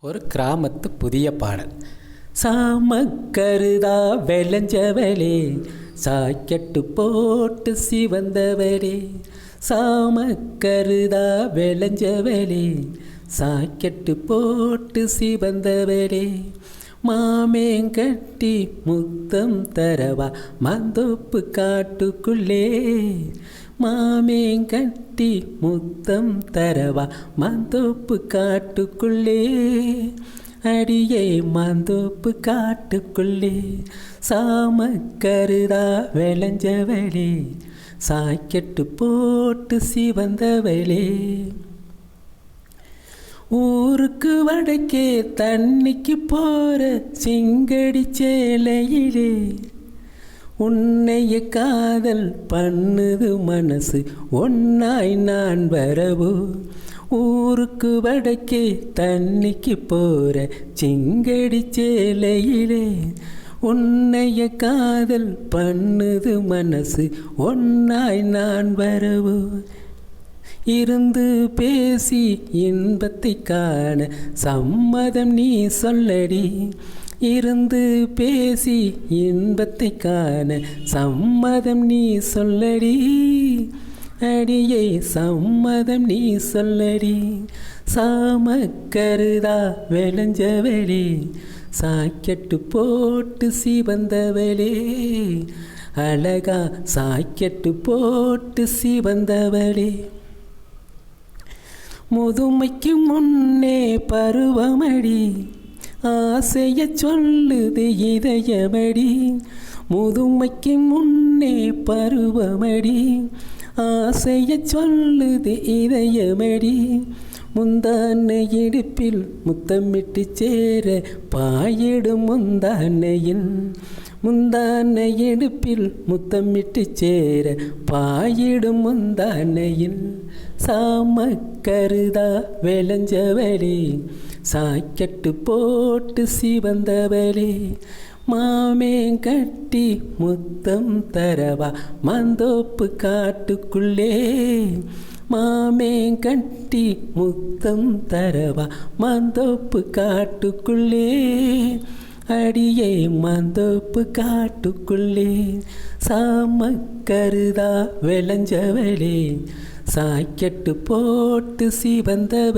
ஒரு கிராமத்து புதிய பாடல். சாமக்கருதா வெளஞ்சவளே சாக்கெட்டு போட்டு சிவந்தவளே. சாமக்கருதா வெளஞ்சவளே சாக்கெட்டு போட்டு சிவந்தவளே. மாமேங்கட்டி முத்தம் தரவா மந்தோப்பு காட்டுக்குள்ளே. மாமேங்கட்டி முத்தம் தரவா? மந்தோப்பு காட்டுக்குள்ளே. அடியே மந்தோப்பு காட்டுக்குள்ளே. சாம கருதா விளைஞ்சவளே. சாக்கெட்டு போட்டு சிவந்தவளே. ஊருக்கு வடக்கே தண்ணிக்கு போற சிங்கடி சேலையிலே. உன்னைய காதல் பண்ணுது மனசு. ஒன்னாய் நான் வரவோ. ஊருக்கு வடக்கே தண்ணிக்கு போற சிங்கடி சேலையிலே. உன்னைய காதல் பண்ணுது மனசு. ஒன்னாய் நான் வரவோ. இருந்து பேசி இன்பத்தை காண சம்மதம் நீ சொல்லடி. இருந்து பேசி இன்பத்தை காண சம்மதம் நீ சொல்லடி. அடியே சம்மதம் நீ சொல்லடி. சாமக்கருதா விளைஞ்சவளே சாக்கெட்டு போட்டு சிவந்தவளே. அழகா சாக்கெட்டு போட்டு சிவந்தவளே. முதுமைக்கு முன்னே பருவமடி ஆசைய சொல்லுது இதயமடி முதுமைக்கு முன்னே பருவமடி. ஆசைய சொல்லுது இதயமடி முந்தானை இடுப்பில் முத்தமிட்டு சேர பாயிடும் முந்தானையின் முந்தானை இடுப்பில் முத்தமிட்டு சேர பாயிடும் முந்தானையின் சாமக்கருதா விளைஞ்சவளே சாக்கெட்டு போட்டு சிவந்தவளே மாமே கட்டி முத்தம் தரவா மந்தோப்பு காட்டுக்குள்ளே மாமே கட்டி முத்தம் தரவா மந்தோப்பு காட்டுக்குள்ளே அடியே மந்தோப்பு காட்டுக்குள்ளே சாமக்கருதா விளைஞ்சவளே சாக்கெட்டு போட்டு சிவந்தவ